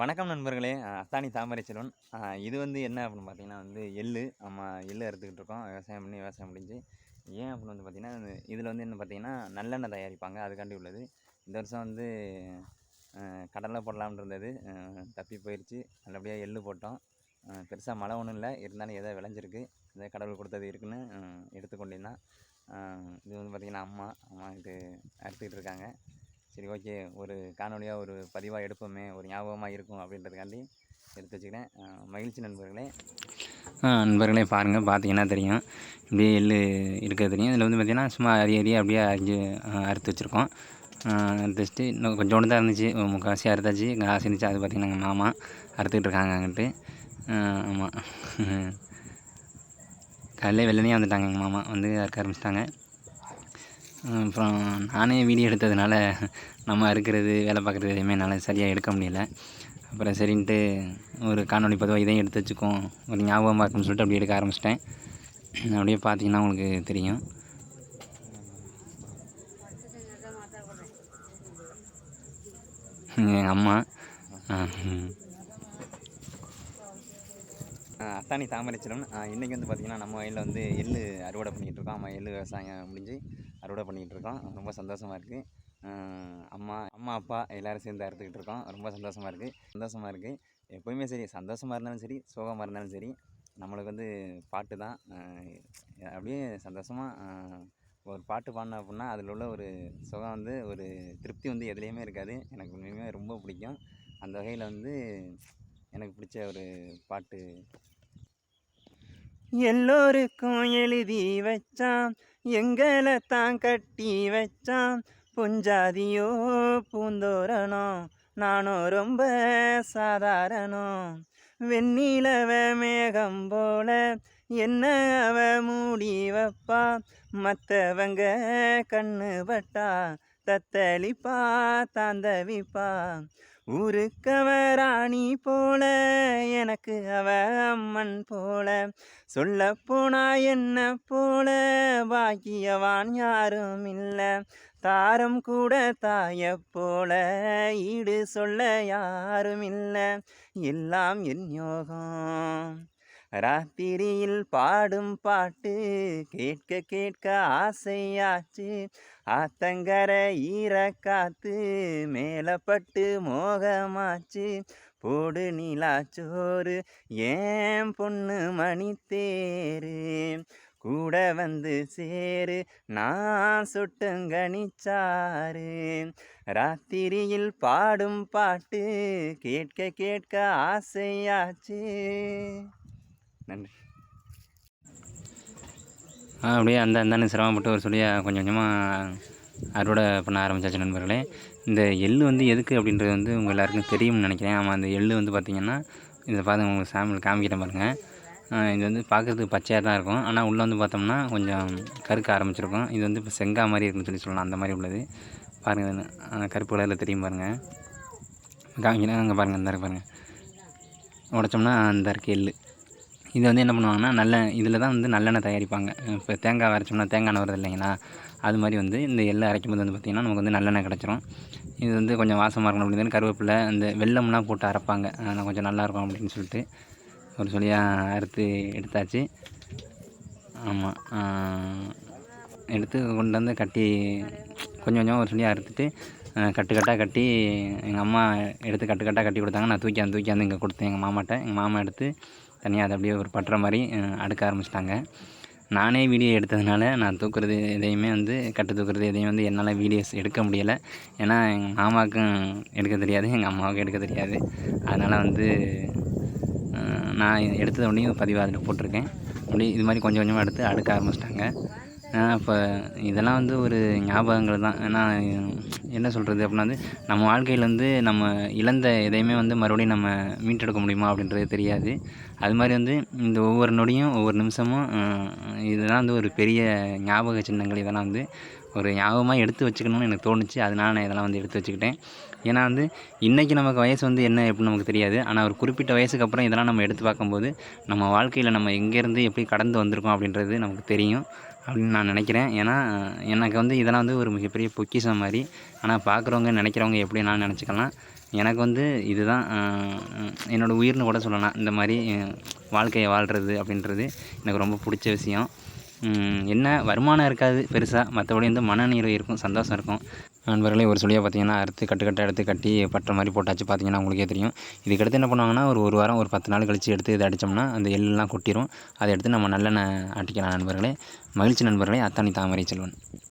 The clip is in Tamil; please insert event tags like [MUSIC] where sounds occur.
வணக்கம் நண்பர்களே. அத்தானி தாமரை செல்வன். இது வந்து என்ன அப்படின்னு பார்த்தீங்கன்னா வந்து எள்ளு. நம்ம எள் அறுத்துக்கிட்டு இருக்கோம். விவசாயம் பண்ணி விவசாயம் முடிஞ்சு. ஏன் அப்படின்னு வந்து பார்த்தீங்கன்னா இதில் வந்து என்ன பார்த்தீங்கன்னா நல்லெண்ணெய் தயாரிப்பாங்க. அதுக்காண்டி உள்ளது. இந்த வருஷம் வந்து கடலை போடலாம்னு இருந்தது. தப்பி போயிடுச்சு நல்லபடியாக எள் போட்டோம். பெருசாக மழை ஒன்றும் இல்லை. இருந்தாலும் ஏதோ விளைஞ்சிருக்கு. ஏதோ கடவுள் கொடுத்தது இருக்குன்னு எடுத்துக்கொண்டிருந்தான். இது வந்து பார்த்திங்கன்னா அம்மா அம்மா இது அறுத்துக்கிட்டு இருக்காங்க. சரி ஓகே. ஒரு காணொலியாக ஒரு பதிவாக எடுப்போமே ஒரு ஞாபகமாக இருக்கும் அப்படின்றதுக்காண்டி எடுத்து வச்சுக்கிறேன். மகிழ்ச்சி நண்பர்களே. நண்பர்களே பாருங்கள் பார்த்தீங்கன்னா தெரியும். இப்படியே எள்ளு இருக்கிறது தெரியும். இதில் வந்து பார்த்திங்கன்னா சும்மா அரிய அரிய அப்படியே அரிஞ்சு அறுத்து வச்சுருக்கோம். அறுத்து வச்சுட்டு இன்னும் கொஞ்சோண்டு தான் இருந்துச்சு முக்காசி அறுத்தாச்சு. காசு இருந்துச்சு அது பார்த்திங்கன்னா எங்கள் மாமா அறுத்துக்கிட்டு இருக்காங்க அங்கிட்டு. ஆமாம் [LAUGHS] காலையிலே வெள்ளனே வந்துட்டாங்க எங்கள் மாமா. வந்து அறுக்க ஆரம்பிச்சிட்டாங்க. அப்புறம் நானே வீடியோ எடுத்ததுனால நம்ம அறுக்கிறது வேலை பார்க்குறது எதுவுமே என்னால் சரியாக எடுக்க முடியல. அப்புறம் சரின்ட்டு ஒரு காணொலி பதிவாக இதையும் எடுத்து வச்சுக்கோம் ஒரு ஞாபகமாக இருக்கும்னு சொல்லிட்டு அப்படியே எடுக்க ஆரம்பிச்சிட்டேன். அப்படியே பார்த்தீங்கன்னா உங்களுக்கு தெரியும். எங்கள் அம்மா அத்தானி தாமரைச்சலம் இன்றைக்கி வந்து பார்த்திங்கன்னா நம்ம வயலில் வந்து எள் அறுவடை பண்ணிகிட்ருக்கோம் அம்மா எள்ளு விவசாயம் முடிஞ்சு அறுவடை பண்ணிகிட்ருக்கோம் ரொம்ப சந்தோஷமாக இருக்குது அம்மா அம்மா அப்பா எல்லோரும் சேர்ந்து அறுத்துக்கிட்டு இருக்கோம் ரொம்ப சந்தோஷமாக இருக்குது சந்தோஷமாக இருக்குது எப்போயுமே சரி சந்தோஷமாக இருந்தாலும் சரி சோகமாக இருந்தாலும் சரி நம்மளுக்கு வந்து பாட்டு தான். அப்படியே சந்தோஷமாக ஒரு பாட்டு பாடினோம் அப்படின்னா அதில் உள்ள ஒரு சுகம் வந்து ஒரு திருப்தி வந்து எதுலேயுமே இருக்காது. எனக்கு உண்மையுமே ரொம்ப பிடிக்கும். அந்த வகையில் வந்து எனக்கு பிடிச்ச ஒரு பாட்டு எல்லோருக்கும் எழுதி வச்சான் எங்களை தான் கட்டி வச்சான் பொஞ்சாதியோ பூந்தோரணும் நானும் ரொம்ப சாதாரணம் வெண்ணிலவ மேகம் போல என்ன அவ மூடி வைப்பா? மற்றவங்க கண்ணு பட்டா தத்தளிப்பா தாந்தவிப்பா ஊருக்கவ ராணி போல எனக்கு அவ அம்மன் போல. சொல்ல போனா என்ன போல பாக்கியவான் யாரும் இல்லை தாரம் கூட தாய போல ஈடு சொல்ல யாரும் இல்லை எல்லாம் என் யோகம். ராத்திரியில் பாடும் பாட்டு கேட்க கேட்க ஆசையாச்சு. ஆத்தங்கர ஈரக்காத்து மேலப்பட்டு மோகமாச்சு. போடு நீலாச்சோறு ஏன் பொண்ணு மணி தேரு? கூட வந்து சேரு நான் சுட்டுங்கணிச்சாரு ராத்திரியில் பாடும் பாட்டு கேட்க கேட்க ஆசையாச்சு. நன்றி. அப்படியே அந்த அந்தானு சிரமப்பட்டு ஒரு சொல்லியாக கொஞ்சம் கொஞ்சமாக அறுவடை பண்ண ஆரம்பிச்சாச்சு நண்பர்களே. இந்த எள்ளு வந்து எதுக்கு அப்படின்றது வந்து உங்கள் எல்லாருக்கும் தெரியும்னு நினைக்கிறேன். ஆமாம் அந்த எள்ளு வந்து பார்த்திங்கன்னா இதை பார்த்து உங்களுக்கு சாம்பிள் காமிக்கிறேன் பாருங்கள் இது வந்து பார்க்குறதுக்கு பச்சையாக தான் இருக்கும். ஆனால் உள்ளே வந்து பார்த்தோம்னா கொஞ்சம் கருக்க ஆரம்பிச்சிருக்கும். இது வந்து இப்போ செங்கா மாதிரி இருக்குன்னு சொல்லி சொல்லலாம். அந்த மாதிரி உள்ளது. பாருங்கள் கருப்பு கலரில் தெரியும் பாருங்கள் காமிக்கிறேன் அங்கே பாருங்கள் அந்த பாருங்கள் உடச்சோம்னா அந்த இருக்கு எள்ளு. இது வந்து என்ன பண்ணுவாங்கன்னா நல்ல இதில் தான் வந்து நல்லெண்ணெய் தயாரிப்பாங்க. இப்போ தேங்காய் அரைச்சோம்னா தேங்காய் எண்ணெய் வருது இல்லைங்களா? அது மாதிரி வந்து இந்த எள்ளை அரைக்கும் போது வந்து பார்த்திங்கன்னா நமக்கு வந்து நல்லெண்ணெய் கிடச்சிரும். இது வந்து கொஞ்சம் வாசமாக இருக்கணும் அப்படின்னு கருவேப்பிலை அந்த வெல்லம்லாம் போட்டு அரைப்பாங்க. ஆனால் கொஞ்சம் நல்லாயிருக்கும் அப்படின்னு சொல்லிட்டு ஒரு சொல்லியாக அறுத்து எடுத்தாச்சு. ஆமாம் எடுத்து கொண்டு வந்து கட்டி கொஞ்சம் கொஞ்சம் ஒரு சொல்லியாக அறுத்துட்டு கட்டு கட்டாக கட்டி எங்கள் அம்மா எடுத்து கட்டு கட்டாக கட்டி கொடுத்தாங்க. நான் தூக்கி அந்த தூக்கி வந்து இங்கே கொடுத்தேன் எங்கள் மாமாட்ட. எங்கள் மாமா எடுத்து தனியாக அதை அப்படியே ஒரு பட்டுற மாதிரி அடுக்க ஆரம்பிச்சிட்டாங்க. நானே வீடியோ எடுத்ததுனால நான் தூக்குறது எதையுமே வந்து கட்டு தூக்குறது எதையும் வந்து என்னால் வீடியோஸ் எடுக்க முடியலை. ஏன்னா எங்கள் மாமாவுக்கும் எடுக்க தெரியாது எங்கள் அம்மாவுக்கும் எடுக்க தெரியாது. அதனால் வந்து நான் எடுத்தது உடனே பதிவு அதில் போட்டிருக்கேன். அப்படி இது மாதிரி கொஞ்சம் கொஞ்சமாக எடுத்து அடுக்க ஆரம்பிச்சிட்டாங்க. இப்போ இதெல்லாம் வந்து ஒரு ஞாபகங்கள் தான். ஏன்னா என்ன சொல்கிறது அப்படின்னா வந்து நம்ம வாழ்க்கையில் வந்து நம்ம இழந்த எதையுமே வந்து மறுபடியும் நம்ம மீட்டெடுக்க முடியுமா அப்படின்றது தெரியாது. அது மாதிரி வந்து இந்த ஒவ்வொரு நொடியும் ஒவ்வொரு நிமிஷமும் இதெல்லாம் வந்து ஒரு பெரிய ஞாபக சின்னங்கள். இதெல்லாம் வந்து ஒரு ஞாபகமாக எடுத்து வச்சுக்கணும்னு எனக்கு தோணுச்சு. அதனால் நான் இதெல்லாம் வந்து எடுத்து வச்சுக்கிட்டேன். ஏன்னா வந்து இன்றைக்கி நமக்கு வயசு வந்து என்ன எப்படின்னு நமக்கு தெரியாது. ஆனால் ஒரு குறிப்பிட்ட வயசுக்கு அப்புறம் இதெல்லாம் நம்ம எடுத்து பார்க்கும்போது நம்ம வாழ்க்கையில் நம்ம எங்கேருந்து எப்படி கடந்து வந்திருக்கோம் அப்படின்றது நமக்கு தெரியும். அப்படின்னு நான் நினைக்கிறேன். ஏன்னா எனக்கு வந்து இதெல்லாம் வந்து ஒரு மிகப்பெரிய பொக்கிஷம் மாதிரி. ஆனால் பார்க்குறவங்க நினைக்கிறவங்க எப்படி நான் நினச்சிக்கலாம்? எனக்கு வந்து இதுதான் என்னோடய உயிர்னு கூட சொல்லலாம். இந்த மாதிரி வாழ்க்கையை வாழ்கிறது அப்படின்றது எனக்கு ரொம்ப பிடிச்ச விஷயம். என்ன வருமானம் இருக்காது பெருசாக மற்றபடி வந்து மனநிறைவு இருக்கும் சந்தோஷம் இருக்கும். நண்பர்களே ஒரு சுழியாக பார்த்தீங்கன்னா அறுத்து கட்டு கட்டாக எடுத்து கட்டி பட்டுற மாதிரி போட்டாச்சு பார்த்தீங்கன்னா உங்களுக்கே தெரியும். இதுக்கடுத்து என்ன பண்ணுவாங்கன்னா ஒரு ஒரு வாரம் ஒரு பத்து நாள் கழித்து எடுத்து இதை அடித்தோம்னா அந்த எல்லாம் கொட்டிடும் அதை எடுத்து நம்ம நல்லெண்ணெய் ஆட்டிக்கலாம் நண்பர்களே. மகிழ்ச்சி நண்பர்களே. அத்தானி தாமரை செல்வன்.